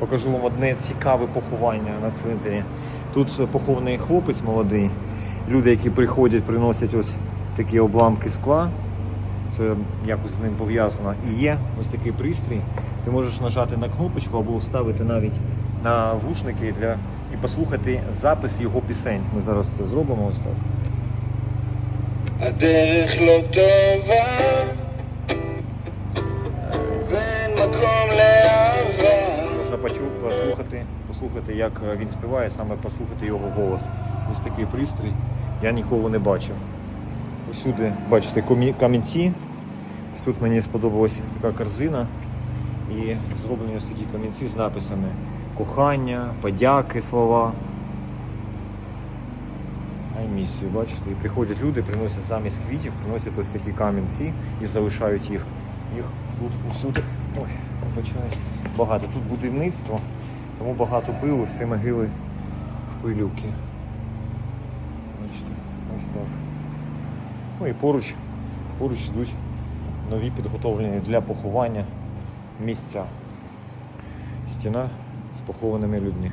Покажу вам одне цікаве поховання на цвинтарі. Тут похований хлопець молодий. Люди, які приходять, приносять ось такі обламки скла. Це якось з ним пов'язано. І є ось такий пристрій. Ти можеш нажати на кнопочку або вставити навіть на вушники для і послухати запис його пісень. Ми зараз це зробимо ось так. Послухати, послухати, як е, він співає, саме послухати його голос. Ось такий пристрій я ніколи не бачив. Усюди, бачите, камінці. Тут мені сподобалася така корзина. І зроблені ось такі камінці з написами кохання, подяки, слова. Miss бачите, і приходять люди, приносять замість квітів, приносять ось такі камінці і залишають їх. Їх тут усюди. Ой, вибачаюсь, багато. Тут будівництво, тому багато пилу, всі могили в пилюки. Бачите, ось так. Ну і поруч, поруч йдуть нові підготовлені для поховання місця. Стіна з похованими людьми.